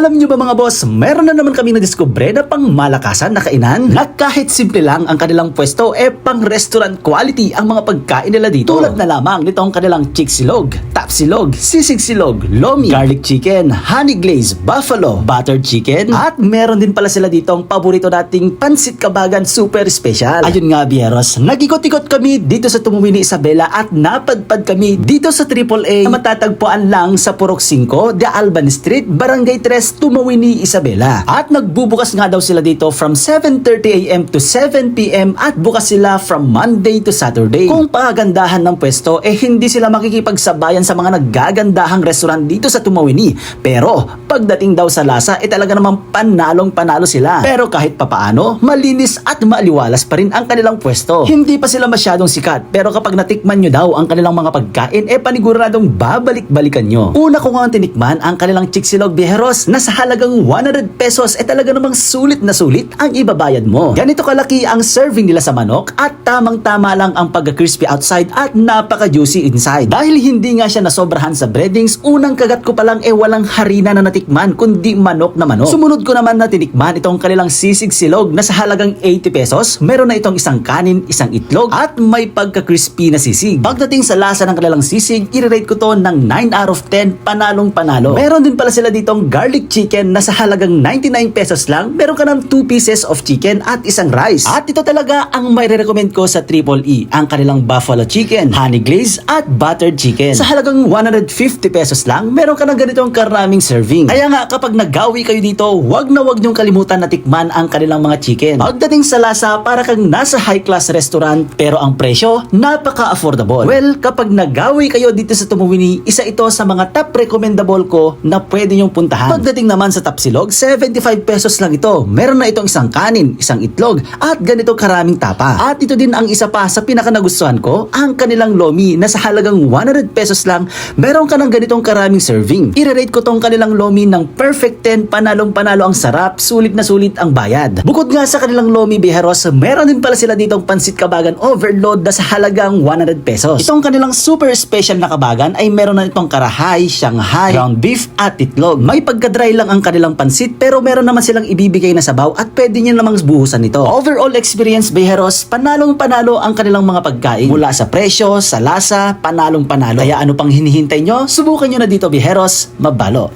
Alam nyo ba mga boss, meron na naman kami na-discover na pang malakasan na kainan na kahit simple lang ang kanilang pwesto eh pang restaurant quality ang mga pagkain nila dito. Tulad na lamang nitong kanilang chick silog, tap silog, sisig silog, lomi, garlic chicken, honey glaze, buffalo, buttered chicken at meron din pala sila dito ang paborito nating pansit kabagan super special. Ayun nga bieros, nag-ikot-ikot kami dito sa Tumuwi ni Isabela at napadpad kami dito sa AAA na matatagpuan lang sa Purok 5, De Alban Street, Barangay 3, Tumuwi ni Isabela. At nagbubukas nga daw sila dito from 7.30am to 7pm at bukas sila from Monday to Saturday. Kung pagandahan ng pwesto, eh hindi sila makikipagsabayan sa mga naggagandahang restaurant dito sa Tumawini. Pero pagdating daw sa lasa, eh talaga namang panalong panalo sila. Pero kahit papaano, malinis at maaliwalas pa rin ang kanilang pwesto. Hindi pa sila masyadong sikat, pero kapag natikman nyo daw ang kanilang mga pagkain, eh paniguradong babalik-balikan nyo. Una ko nga tinikman ang kanilang chiksilog biheros na sa halagang 100 pesos, eh talaga namang sulit na sulit ang ibabayad mo. Ganito kalaki ang serving nila sa manok at tamang-tama lang ang pagka-crispy outside at napaka-juicy inside. Dahil hindi nga siya nasobrahan sa breadings, unang kagat ko pa lang eh walang harina na natikman kundi manok na manok. Sumunod ko naman na tinikman itong kanilang sisig silog na sa halagang 80 pesos, meron na itong isang kanin, isang itlog at may pagka-crispy na sisig. Pagdating sa lasa ng kanilang sisig, i-rate ko to ng 9 out of 10 panalong panalo. Meron din pala sila ditong garlic chicken na sa halagang 99 pesos lang, meron ka ng 2 pieces of chicken at isang rice. At ito talaga ang may recommend ko sa Triple E, ang kanilang buffalo chicken, honey glaze at buttered chicken. Sa halagang 150 pesos lang, meron ka ng ganitong karaming serving. Kaya nga kapag nagawi kayo dito, wag na wag niyong kalimutan na tikman ang kanilang mga chicken. Pagdating sa lasa, para kang nasa high class restaurant pero ang presyo, napaka-affordable. Well, kapag nagawi kayo dito sa Tumuwini, isa ito sa mga top recommendable ko na pwede niyong puntahan. Pagdating naman sa Tapsilog, 75 pesos lang ito. Meron na itong isang kanin, isang itlog, at ganito karaming tapa. At ito din ang isa pa sa pinaka nagustuhan ko, ang kanilang lomi na sa halagang 100 pesos lang, meron ka ng ganitong karaming serving. I-rate ko tong kanilang lomi ng perfect 10, panalong panalo ang sarap, sulit na sulit ang bayad. Bukod nga sa kanilang lomi biheros, meron din pala sila ditong pansit kabagan overload na sa halagang 100 pesos. Itong kanilang super special na kabagan ay meron na itong karahay, shanghai, ground beef at itlog. May pagka-dry lang ang kanilang pansit pero meron naman silang ibibigay na sabaw at pwede nyo namang buhusan nito. Overall experience biheros, panalong panalo ang kanilang mga pagkain. Mula sa presyo, sa lasa, panalong panalo. Kaya ano pang hinihintay nyo? Subukan nyo na dito biheros, mabalo.